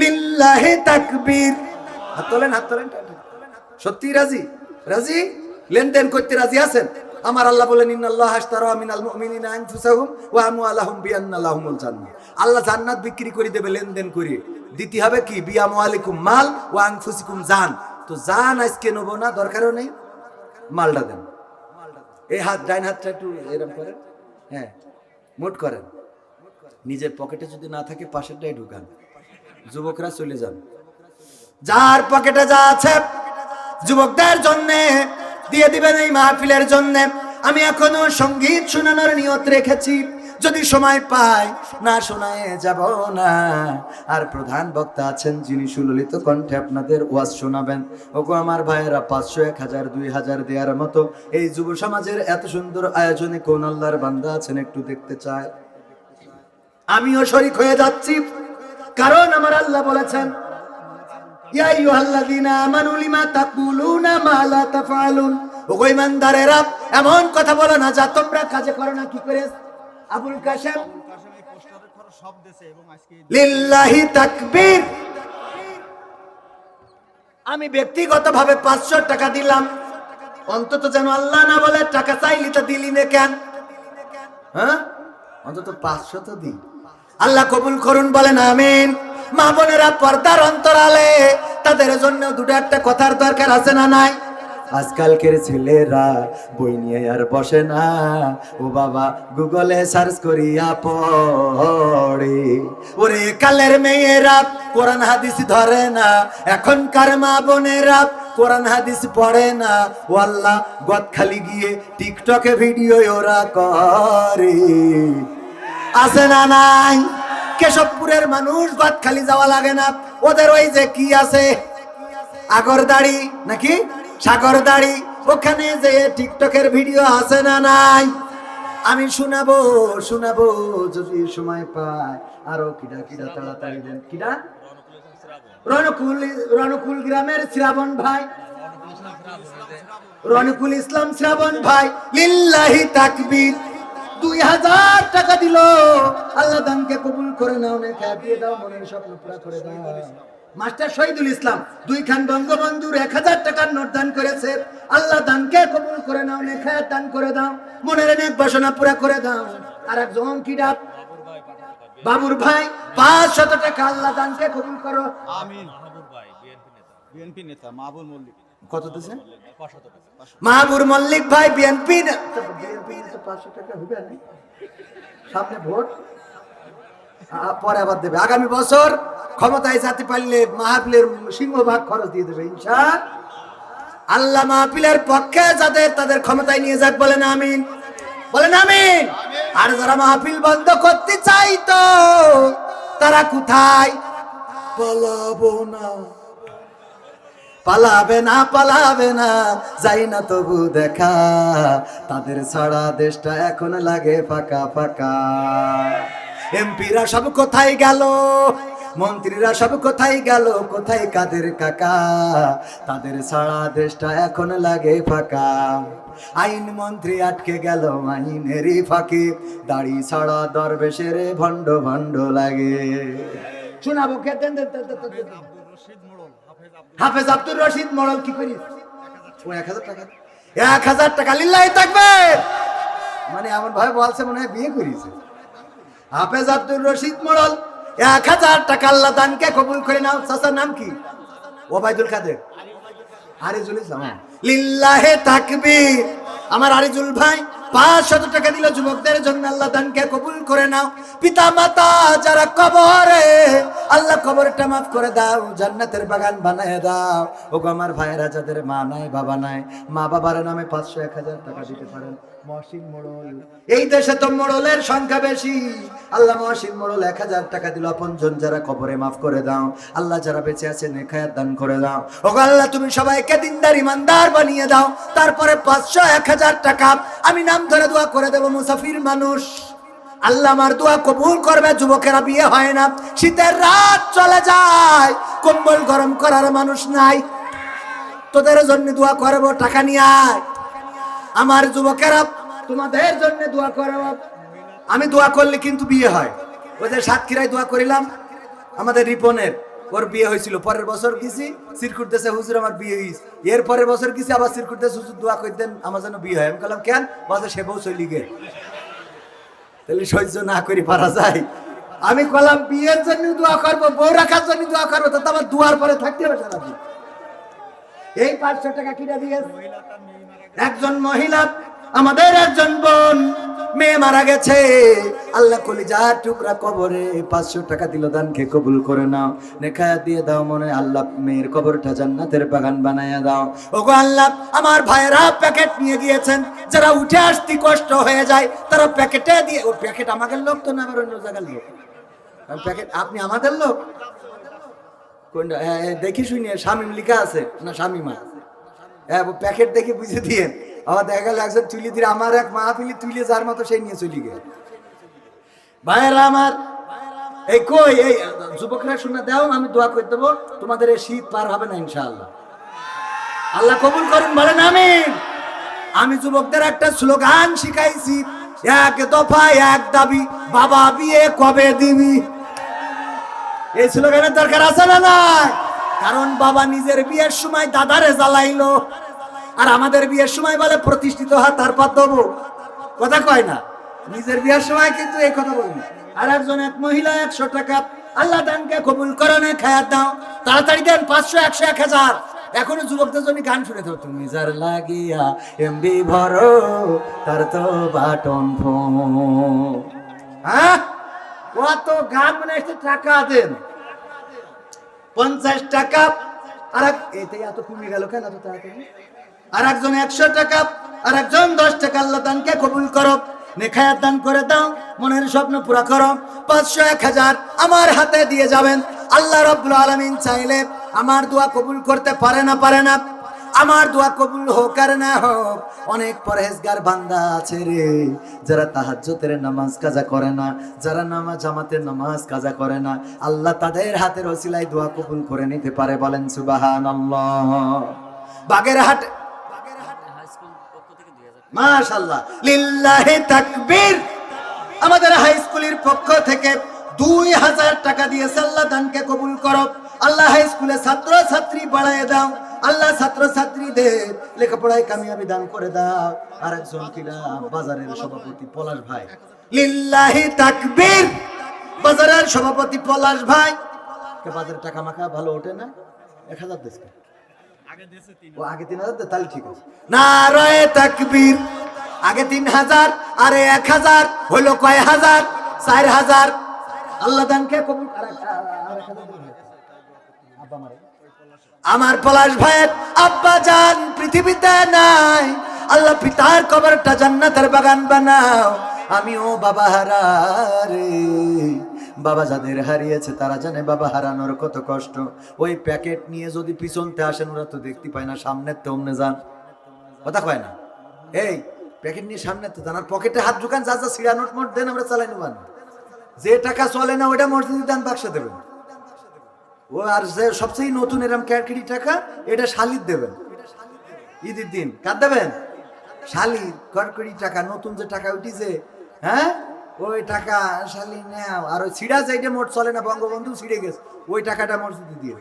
লিল্লাহি তাকবীর। হাত তোলেন হাত তোলেন। সত্যি রাজি? রাজি? লেনদেন করতে রাজি আছেন? আমার আল্লাহ বলেন, ইন্নাল্লাহ আশতারা মিনাল মুমিনিনা আনফুসাহুম ওয়া আমওয়ালাহুম বিআন্না লাহুমুল জান্নাহ। আল্লাহ জান্নাত বিক্রি করে দেবে লেনদেন করে। দিতে হবে কি? বিআমওয়ালিকুম মাল ওয়া আনফুসিকুম জান। তো জান আজকে নেব না, দরকারও নেই। মালটা দেন। এই হাত, ডাইন হাতটা একটু এরকম করেন। হ্যাঁ মোট করেন। নিজের পকেটে যদি না থাকে, পাশেরটাই ঢুকান। যুবকরা চলে যান। যার পকেটে যা আছে যুবকদের জন্য দিয়ে দিবেন এই মাহফিলের জন্য। আমি এখনও সংগীত শোনানোর নিয়ত রেখেছি। যদি সময় পাই, না শোনায় যাব না। আর প্রধান বক্তা আছেন যিনি সুললিত কণ্ঠে আপনাদের ওয়াজ শোনাবেন। ওগো আমার ভাইয়েরা, পাঁচশো, এক হাজার, দুই হাজার দেওয়ার মতো এই যুব সমাজের এত সুন্দর আয়োজনে কোন আল্লাহর বান্দা আছেন একটু দেখতে চায় আমিও শরিক হয়ে যাচ্ছি। কারণ আমার আল্লাহ বলেছেন এমন কথা বলো না যা তোমরা কাজে করো না, কি করে? আবুল কাশেম, লিল্লাহি তাকবীর। আমি ব্যক্তিগতভাবে পাঁচশো টাকা দিলাম। অন্তত যেন আল্লাহ না বলে টাকা চাইলি তো দিলি না কেন? হ্যাঁ? অন্তত পাঁচশো তো দিই। আল্লাহ কবুল করুন, বলেন আমিন। মা বোনেরা পর্দার অন্তরালে, তাদের জন্য দুটো একটা কথার দরকার আছে না নাই? আজকালকের ছেলেরা বই নিয়ে আর বসে না। ও বাবা, গুগলে সার্চ করিয়া পড়ে। ওরে কালের মেয়েরা, কোরআন হাদিস ধরে না। এখনকার মা বোনেরা, কোরআন হাদিস পড়ে না। ও আল্লাহ গদ খালি গিয়ে টিকটকে ভিডিও ওরা করে। আছে না নাই? কেশবপুরের মানুষ খালি যাওয়া লাগে না। ওদের ওই যে কি আছে? আগর দাড়ি নাকি? সাগর দাড়ি ওখানে যে টিকটকের ভিডিও আছে না নাই? আমি শোনাবো শোনাবো যদি সময় পাই আরও কিডা কিডা তাড়াতাড়ি দেন। কিডা? রণকুল রণকুল গ্রামের শ্রাবণ ভাই। রণকুল ইসলাম শ্রাবণ ভাই। লিল্লাহি তাকবীর। দুই হাজার টাকা দিল। আল্লাহ দানকে কবুল করে নাও না খেয়ে দিয়ে দাও মনের স্বপ্ন পুরা করে দাও। মাস্টার শহীদুল ইসলাম দুই খান বঙ্গবন্ধুর এক হাজার টাকার নোট দান করেছে। আল্লাহ দানকে কবুল করে নাও না খেয়ে দান করে দাও। মনের অনেক বাসনা পুরা করে দাও। আর একজন কি ডাক বাবুর ভাই পাঁচ শত টাকা আল্লাহ দানকে কবুল করো। আমিন। বিএনপি নেতা মাহবুব মল্লিক। কত মাহবুর মল্লিক ভাই বিএনপি বিএনপি পাঁচশো টাকা হবে না? সামনে ভোট। পরে আবার দেবে। আগামী বছর ক্ষমতায় যেতে পারলে মাহফিলের সিংহভাগ খরচ দিয়ে দেবে ইনশা। আল্লাহ মাহফিলের পক্ষে যাদের তাদের ক্ষমতায় নিয়ে যাক বলেন আমিন। বলেন আমিন। আর যারা মাহফিল বন্ধ করতে চাইতো তারা কোথায়? পালাবো না। পালাবে না পালাবে না, যাই না তবু দেখা। তাদের ছাড়া দেশটা এখন লাগে ফাঁকা ফাঁকা। এমপিরা সব কোথায় গেল? মন্ত্রীরা সব কোথায় গেল? কোথায় কাদের কাকা? তাদের ছাড়া দেশটা এখন লাগে ফাঁকা। আইন মন্ত্রী আটকে গেল, আইনেরই ফাঁকে। দাড়ি ছাড়া দরবেশের ভণ্ড ভণ্ড লাগে। শোনাবো কে? হাফেজ আব্দুর রশিদ মডেল কি করিস? এক হাজার টাকা। এক হাজার টাকা লিল্লাই থাকবে মানে আমার ভাই বলছে মনে হয় বিয়ে করিছে। হাফেজ আব্দুর রশিদ মডেল, এক হাজার টাকা আল্লাহ দানকে কবুল করে নাও। চাচার নাম কি? ওবায়দুল কাদের। আরিজুল ইসলাম হ্যাঁ। লিল্লাহে তাকবীর। আমার আরিজুল ভাই পাঁচ শত টাকা দিল যুবকদের জন্য আল্লাহ দানকে কবুল করে নাও। পিতা মাতা যারা কবরে, আল্লাহ কবরটা মাফ করে দাও, জান্নাতের বাগান বানায় দাও। ও আমার ভাইয়েরা, যাদের মা নাই, বাবা নাই, মা বাবার নামে পাঁচশো এক হাজার টাকা দিতে পারেন। মোড়ল। এই দেশে তো মোড়লের সংখ্যা বেশি। আল্লাহ মোড়ল এক হাজার টাকা দিল। যারা কবরে মাফ করে দাও, আল্লাহ যারা বেঁচে আছে নেখায়াত দান করে দাও। ও আল্লাহ, তুমি সবাইকে দিনদার, ইমানদার বানিয়ে দাও। তারপরে পাঁচশো, এক হাজার টাকা। আমি নাম ধরে দোয়া করে দেবো, মুসাফির মানুষ। আল্লাহ আমার দোয়া কবুল করবে, যুবকেরা বিয়ে হয় না। শীতের রাত চলে যায়। কম্বল গরম করার মানুষ নাই। তোদের জন্য দোয়া করব, টাকা নিয়ে আয়। আমার যুবকেরা, তোমাদের জন্য দোয়া করব আমি দোয়া করলে কিন্তু বিয়ে হয়। ওই যে সাতক্ষীরায় দোয়া করিলাম, আমাদের রিপনের, ওর বিয়ে হয়েছিল। পরের বছর গেছি সিরকুট দেশে হুজুর, আমার বিয়ে হয়েছে। এর পরের বছর গেছি, আবার সিরকুট দেশে হুজুর, দোয়া করে দেন, আমার যেন বিয়ে হয়। আমি বললাম কেন? বাজে সে বউ চলি গে। তাহলে সহ্য না করি, পারা যায়। আমি কলাম বিয়ের জন্য দোয়া করব, বউ রাখার জন্য দোয়া করব। তো আমার দুয়ার পরে থাকতে হবে সারাদিন। এই পাঁচশো টাকা কিনে দিয়ে একজন মহিলা আমাদের একজন বোন মেয়ে মারা গেছে। আল্লাহ কলিজার টুকরা কবরে পাঁচশো টাকা দিল দানকে কবুল করে নাও। নেখা দিয়ে দাও মনে আল্লাহ মেয়ের কবরটা জান্নাতের বাগান বানায়া দাও। ওগো আল্লাহ আমার ভাইয়েরা প্যাকেট নিয়ে গিয়েছেন। যারা উঠে আসতে কষ্ট হয়ে যায় তারা প্যাকেটে দিয়ে ও প্যাকেট আমাদের লোক তো না আমার অন্য জায়গার লোক? প্যাকেট আপনি আমাদের লোক? কোনটা? হ্যাঁ, দেখি শুনি শামিম লিখা আছে? না শামিমা? হ্যাঁ প্যাকেট দেখে বুঝে দিয়ে। আবার দেখা গেল একজন তুলি দিয়ে, আমার এক মাহফিলি তুলে যার মতো সেই নিয়ে চলি গে ভাইয়েরা আমার, এই কই, এই, যুবকরা শুনে দাও, আমি দোয়া করে দেবো, তোমাদের এই শীত পার হবে না, ইনশাআল্লাহ। আল্লাহ কবুল করুন, বলেন আমিন। আমি যুবকদের একটা স্লোগান শিখাইছি, এক দফা এক দাবি, বাবা বিয়ে কবে দিবি? এই স্লোগানের দরকার আছে না নাই? কারণ বাবা নিজের বিয়ের সময় দাদারে জ্বালাইলো। আর আমাদের বিয়ের সময় বলে প্রতিষ্ঠিত হয় তারপর দেবো কথা কয় না? নিজের বিয়ের সময় কিন্তু এই কথা বলি আর একজন এক মহিলা একশো টাকা আল্লাহ দানকে কবুল করনে খায়াত দাও। তাড়াতাড়ি দেন, পাঁচশো, একশো, এক হাজার। এখনও যুবকদের জন্য গান শুনে থাকো। তুমি যার লাগিয়া এমবি ভরো, তার তো বাটন হ্যাঁ? কত গান মানে টাকা দেন। পঞ্চাশ টাকা। আর এক এতে কমে গেল কেন এত তাড়াতাড়ি? আর একজন একশো টাকা আর একজন দশ টাকা। আল্লাহ দানকে কবুল করো নেখায়াত দান করে দাও, মনের স্বপ্ন পুরা করো। পাঁচশো এক হাজার আমার হাতে দিয়ে যাবেন। আল্লাহ রব্বুল আলমিন চাইলে আমার দোয়া কবুল করতে পারে না পারে না। আমার দোয়া কবুল হোক আর না হোক, অনেক পরহেজগার বান্দা আছে রে। যারা তাহাজ্জতের নামাজ কাজা করে না, যারা নামাজ জামাতের নামাজ কাজা করে না, আল্লাহ তাদের হাতের ওসিলায় দোয়া কবুল করে নিতে পারে বলেন সুবাহান বাগের হাট মাশাল্লাহ লিল্লাহি তাকবীর। আমাদের হাই স্কুলের পক্ষ থেকে দুই হাজার টাকা দিয়ে আল্লাহ দানকে কবুল করো। আল্লাহ হাই স্কুলে ছাত্র ছাত্রী বাড়ায় দাও। আল্লাহ ছাত্র ছাত্রীদের লেখাপড়ায় কামিয়াবি দান করে দাও আর একজন কিনা বাজারের সভাপতি পলাশ ভাই লিল্লাহি তাকবীর বাজারের সভাপতি পলাশ ভাই বাজারে টাকা মাখা ভালো ওঠে না এক হাজার দেশ ও আগে তিন হাজার তাহলে ঠিক আছে না রয়ে তাকবীর আগে তিন হাজার আরে এক হাজার হলো কয় হাজার চার হাজার আল্লাহ দানকে কবুল। আমার পলাশ ভাইয়ের আব্বা যান পৃথিবীতে নাই। আল্লাহ পিতার কবরটা জান্নাতের বাগান বানাও। আমিও বাবা হারা রে বাবা যাদের হারিয়েছে তারা জানে বাবা হারানোর কত কষ্ট। ওই প্যাকেট নিয়ে যদি পিছনতে আসেন, ওরা তো দেখতে পায় না, সামনের তো অমনে যান। কথা কয় না? এই, প্যাকেট নিয়ে সামনে তো জানার পকেটে হাত ঢুকান, যা যা সিরা নোট মোট দেন, আমরা চালাই নেবান যে টাকা চলে না ওটা মসজিদ দান, বাক্সে দেবেন। ও আর যে সবচেয়ে নতুন এরম ক্যাটকিরি টাকা এটা শালির দেবেন। ঈদের দিন। কার দেবেন? শালি কড়কড়ি টাকা নতুন যে টাকা উঠিছে হ্যাঁ? ওই টাকা শালি নেও আর ওই ছিড়া যেটা মোট চলে না বঙ্গবন্ধু ছিঁড়ে গেছে। ওই টাকাটা মসজিদে দিয়ে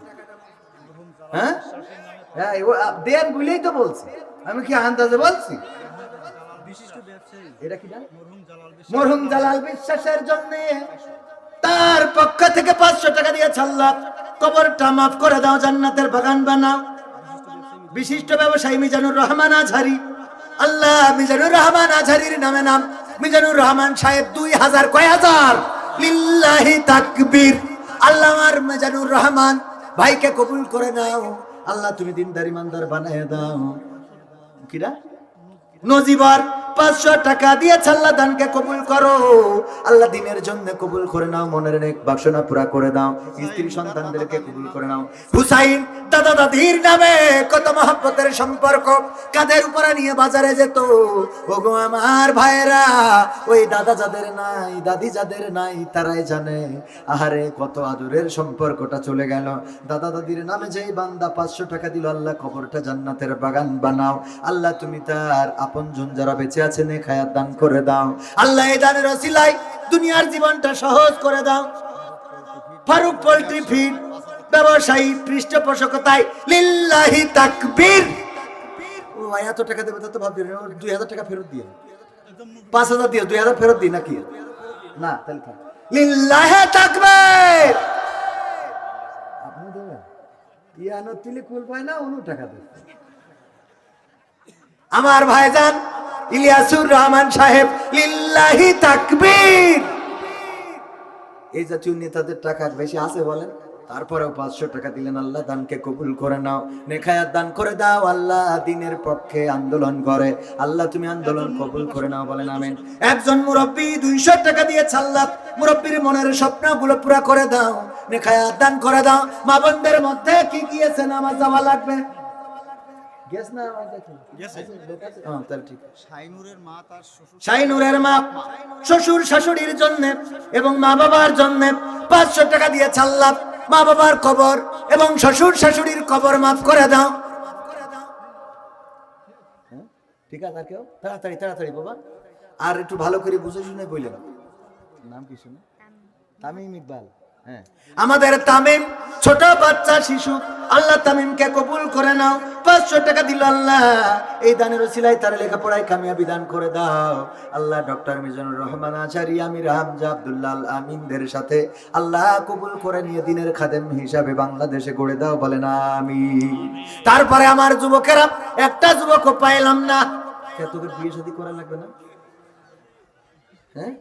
হ্যাঁ? হ্যাঁ ও দেন বলেই তো বলছি। আমি কি আন্দাজে বলছি? এটা কি মরহুম জালাল বিশ্বাসের জন্য। তার পক্ষ থেকে পাঁচশো টাকা দিয়ে ছাড়লাম কবরটা মাফ করে দাও, জান্নাতের বাগান বানাও। বিশিষ্ট ব্যবসায়ী মিজানুর রহমান আঝারি আল্লাহ মিজানুর রহমান আঝারির নামে নাম। মিজানুর রহমান সাহেব দুই হাজার কয় হাজার? লিল্লাহি তাকবীর। আল্লাহ আমার মিজানুর রহমান, ভাইকে কবুল করে নাও। আল্লাহ তুমি দিনদার ইমানদার বানায় দাও। কিরা? নজিবার। পাঁচশো টাকা দিয়ে আল্লাহ কবুল করো। আল্লাহ দিনের জন্য কবুল করে নাও, মনের বাসনা পুরা করে দাও। স্ত্রী সন্তানদেরকে কবুল করে নাও। হুসাইন দাদা দাদির নামে কত সম্পর্ক, কাদের উপরে নিয়ে বাজারে যেত? ওগো আমার ভাইয়েরা, ওই দাদা যাদের নাই, দাদি যাদের নাই, তারাই জানে। আহারে, কত আদরের সম্পর্কটা চলে গেল। দাদা দাদির নামে যেই বান্দা পাঁচশো টাকা দিল, আল্লাহ কবরটা জান্নাতের বাগান বানাও। আল্লাহ তুমি তার আপন জন যারা বেঁচে আছেন এ খায়াত দান করে দাও। আল্লাহ এই দানের অসিলাই দুনিয়ার জীবনটা সহজ করে দাও। ফারুক পোল্ট্রি ফিড, ব্যবসায়ী পৃষ্ঠপোষকতায় লিল্লাহি তাকবীর। ও এত টাকা দেবে তো ভাবছি দুই হাজার টাকা ফেরত দিয়ে। পাঁচ হাজার দিয়ে, দুই হাজার ফেরত দিই নাকি? না, তাহলে থাক। লিল্লাহে তাকবীর! আপনি দেবেন? পিয়ানো তিলি কুল পায় না উনু টাকা দেবে আমার ভাইজান ইলিয়াসুর রহমান সাহেব, লিল্লাহি তাকবীর। এই জাতীয় নেতাদের টাকা বেশি আছে বলেন। তারপরেও পাঁচশো টাকা দিলেন আল্লাহ, দানকে কবুল করে নাও। নেখায়াত দান করে দাও, আল্লাহ দিনের পক্ষে আন্দোলন করে। আল্লাহ তুমি আন্দোলন কবুল করে নাও বলেন, আমেন। একজন মুরব্বী দুইশো টাকা দিয়ে ছাল্লাপ মুরব্বীর মনের স্বপ্নগুলো পুরা করে দাও। নেখায়াত দান করে দাও। মা বোনদের মধ্যে কি গিয়েছে নামাজ যাওয়া লাগবে। গেছ না আমার কাছে? হ্যাঁ, তাহলে ঠিক শাইনুরের মা তার শ্বশুর শাইনুরের মা শ্বশুর শাশুড়ির জন্য এবং মা বাবার জন্য পাঁচশো টাকা দিয়ে ছাড়লাম মা বাবার কবর এবং শ্বশুর শাশুড়ির কবর মাফ করে দাও। হ্যাঁ? ঠিক আছে আর কেউ? তাড়াতাড়ি তাড়াতাড়ি বাবা। আর একটু ভালো করে বুঝে শুনে বললেন নাম কি শুনে? তামিম ইকবাল। আমাদের তামিম, ছোট বাচ্চা, শিশু, আল্লাহ তামিমকে কবুল করে নাও। পাঁচশো টাকা দিল আল্লাহ। এই দানের সিলাই তার লেখাপড়ায় কামিয়াবি দান করে দাও। আল্লাহ ডক্টর মিজানুর রহমান, আচারি আমির হামজা আব্দুল্লাহ আমিনদের সাথে আল্লাহ কবুল করে নিয়ে দিনের খাদেম হিসাবে বাংলাদেশে গড়ে দাও বলেন আমি তারপরে আমার যুবকেরা, একটা যুবকও পাইলাম না। তোকে বিয়ে শাদী করা লাগবে না? হ্যাঁ?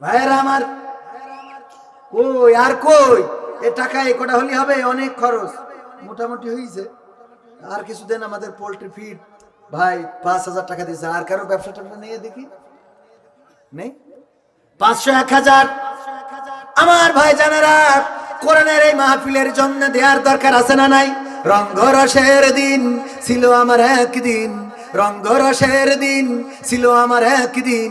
ভাইয়েরা আমার কই, আর কই? এ টাকা এ কটা হলে হবে? অনেক খরচ। মোটামুটি হয়েছে আর কিছু দেন আমাদের পোল্ট্রি ফিড, ভাই, পাঁচ হাজার টাকা দিয়েছে। আর কারও ব্যবসা ট্যাবসা নিয়ে দেখি নেই? পাঁচশো এক হাজার। আমার ভাই জানারা, কোরআনের এই মাহফিলের জন্য দেওয়ার দরকার আছে না নাই? রঙ্গরসের দিন ছিল আমার একদিন। রঙ্গরসের দিন ছিল আমার একদিন।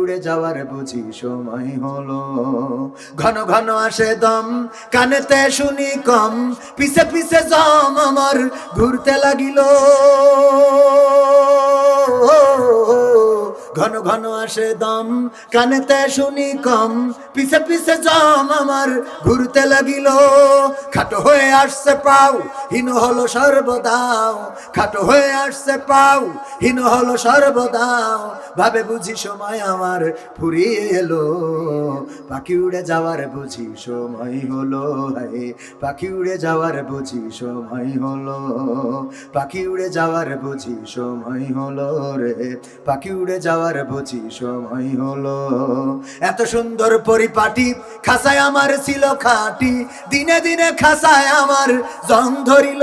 উড়ে যাওয়ার বুঝি সময় হলো। ঘন ঘন আসে দম, কানেতে শুনি কম, পিছে পিছে জম আমার ঘুরতে লাগিল। ঘন ঘন আসে দম, কানেতে শুনি কম। পিছে পিছে জম আমার ঘুরতে লাগিল। খাটো হয়ে আসছে পাও, হীন হলো সর্বদাও। খাটো হয়ে আসছে পাও, হীন হলো সর্বদাও। ভাবে বুঝি সময় আমার ফুরিয়ে এলো। পাখি উড়ে যাওয়ার বুঝি সময় হলো হায়। পাখি উড়ে যাওয়ার বুঝি সময় হলো। পাখি উড়ে যাওয়ার বুঝি সময় হলো রে। পাখি উড়ে যাওয়ার বুঝি সময় হলো। এত সুন্দর পরিপাটি খাসায় আমার ছিল খাটি, দিনে দিনে খাসায় আমার জং ধরিল।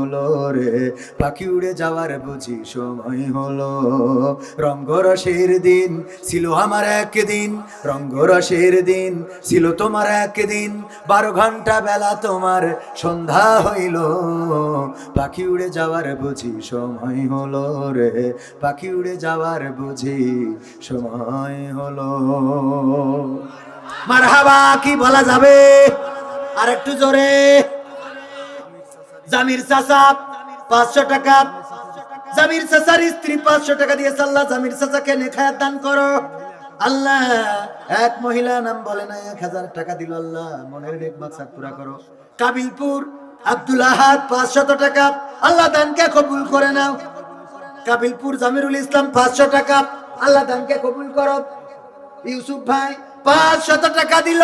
রে। পাখি উড়ে যাওয়ার বুঝি সময় হলো। রঙ্গরসের দিন ছিল আমার একদিন, রঙ্গরসের দিন ছিল তোমার একদিন। বারো ঘণ্টা বেলা তোমার সন্ধ্যা হইল। পাখি উড়ে যাওয়ার বুঝি সময় হলো রে। পাখি উড়ে যাওয়ার বুঝি সময় হলো। মারহাবা, কি বলা যাবে? আর একটু জোরে। জামির চাচা পাঁচশো টাকা। জামির চাচার স্ত্রী পাঁচশো টাকা দিয়ে আল্লাহ। জামির চাচাকে নেখায়াত দান করো। আল্লাহ, এক মহিলা নাম বলে না এক হাজার টাকা দিল আল্লাহ। মনের নেক মাকসাদ পুরা করো। কাবিলপুর আব্দুল আহাদ পাঁচশত টাকা। আল্লাহ দানকে কবুল করে নাও। কাবিলপুর জামিরুল ইসলাম পাঁচশো টাকা। আল্লাহ দানকে কবুল করো। ইউসুফ ভাই পাঁচশত টাকা দিল।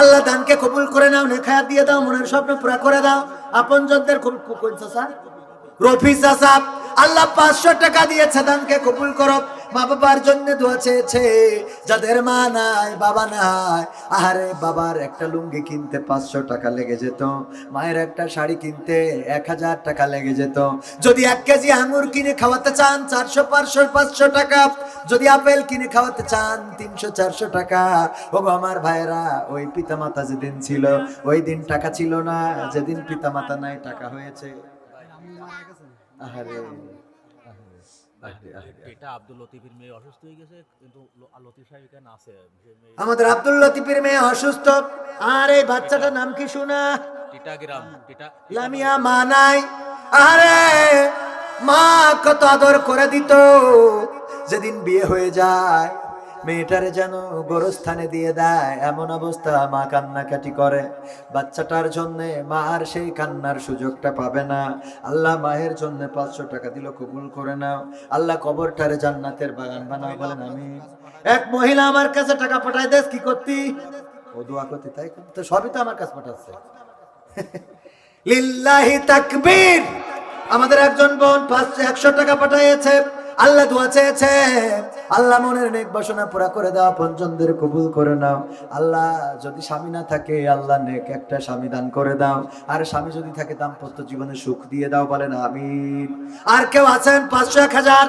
আল্লাহ দানকে কবুল করে নাও নেখায়াত দিয়ে দাও, মনের স্বপ্ন পুরা করে দাও। আপন জনদের রফি চাষা আল্লাহ পাঁচশো টাকা দিয়েছে, দানকে কবুল করো। মা বাবার জন্য দোয়া চেয়েছে। যাদের মা নাই, বাবা নাই আরে বাবার একটা লুঙ্গি কিনতে পাঁচশো টাকা লেগে যেত। মায়ের একটা শাড়ি কিনতে এক হাজার টাকা লেগে যেত। যদি এক কেজি আঙুর কিনে খাওয়াতে চান, চারশো, পাঁচশো পাঁচশো টাকা। যদি আপেল কিনে খাওয়াতে চান, তিনশো, চারশো টাকা। ও গো আমার ভাইরা ওই পিতামাতা যেদিন ছিল, ওই দিন টাকা ছিল না। যেদিন পিতামাতা নাই, টাকা হয়েছে। আহারে। এটা আব্দুল লতিফের মেয়ে অসুস্থ হয়ে গেছে কিন্তু লতিফ সাহেব এখানে আছে। আমাদের আব্দুল লতিফের মেয়ে অসুস্থ। আর এই বাচ্চাটার নাম কি শোনা? টিটাগ্রাম টিটা লামিয়া মা নাই আরে মা কত আদর করে দিত। যেদিন বিয়ে হয়ে যায় মেয়েটারে যেন গোরস্থানে দিয়ে দেয়, এমন অবস্থা মা কান্নাকাটি করে। বাচ্চাটার জন্য মা আর সেই কান্নার সুযোগটা পাবে না। আল্লাহ মায়ের জন্য পাঁচশো টাকা দিল, কবুল করে নাও। আল্লাহ কবরটারে জান্নাতের বাগান বানাও, বলেন আমি। এক মহিলা আমার কাছে টাকা পাঠায় দেশ কি করতি? ও দোয়া করতে, তাই তো? সবই তো আমার কাছে পাঠাচ্ছে। লিল্লাহি তাকবীর! আমাদের একজন বোন পাঁচশো, একশো টাকা পাঠিয়েছে আল্লাহ দোয়া চেয়েছে আল্লাহ মনের নেক বাসনা পুরা করে দাও পঞ্চমদের কবুল করে নাও। আল্লাহ যদি স্বামী না থাকে, আল্লাহ নেক একটা স্বামী দান করে দাও। আর স্বামী যদি থাকে, দাম্পত্য জীবনে সুখ দিয়ে দাও বলেন, আমিন। আর কেউ আছেন? পাঁচশো এক হাজার?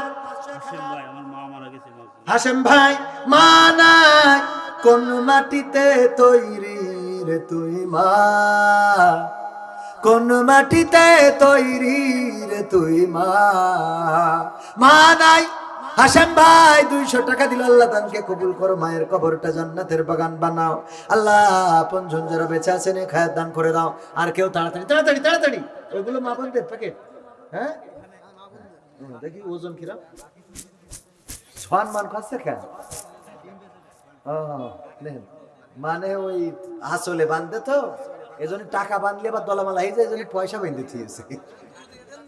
হাসেম ভাই, মা নাই। কোন মাটিতে তৈরি রে তুই মা? কোন মাটিতে তৈরি রে তুই মা? মা নাই। হাসেম ভাই, দুইশো টাকা দিল, আল্লাহ দানকে কবুল করো, মায়ের কবরটা জান্নাতের বাগান বানাও। আল্লাহ আপন জন যারা বেঁচে আছেন খায়ের দান করে দাও। আর কেউ তাড়াতাড়ি তাড়াতাড়ি তাড়াতাড়ি। ওইগুলো মা বোনদের প্যাকেট হ্যাঁ? দেখি ওজন কিরম। মান খাচ্ছে কেন। মানে ওই আসলে বান্ধে তো? এজন্য টাকা বাঁধলে বা দলামালা হয়ে যায়, এজন্য পয়সা বেঁধে দিয়েছে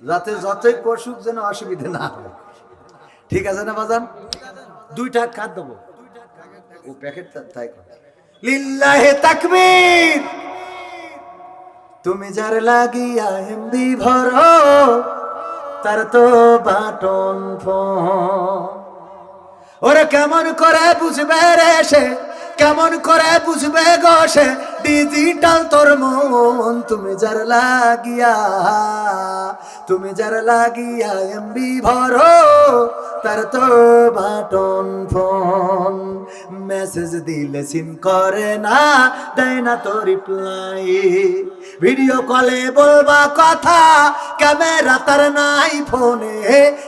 যাতে যতই করসুক যেন অসুবিধা না হয়। ঠিক আছে না বাজান? দুইটা কাট দেবো। ও প্যাকেট তাই লিল্লাহে তাকবীর! তুমি যার লাগিয়া হিন্দি ভরো, তার তো বাটন ওরে কেমন করে বুঝবে রে সে? কেমন করে বুঝবে গো সে? ডিজিটাল তোর মন তুমি যার লাগিয়া তুমি যার লাগিয়া এমবি ভরো তার তো বাটন ফোন মেসেজ দিলে সিন করে না দেয় না তো রিপ্লাই ভিডিও কলে বলবা কথা ক্যামেরা তার নাই ফোনে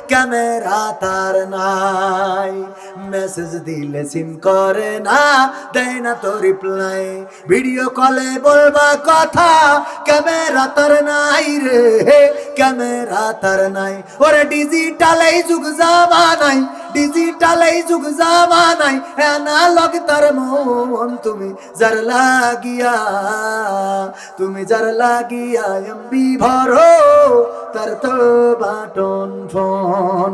ক্যামেরা তার নাই মেসেজ দিলে সিন করে না, দেয় না তো রিপ্লাই ভিডিও কলে বলবা কথা ক্যামেরা তার নাই রে ক্যামেরা তার নাই। ওরে ডিজিটাল যুগ জামানাই ডিজিটাল এই যুগ জামানাই অ্যানালগ তার মন তুমি যার লাগিয়া, তুমি যার লাগিয়া, এমবি ভরো, তার তো বাটন ফোন।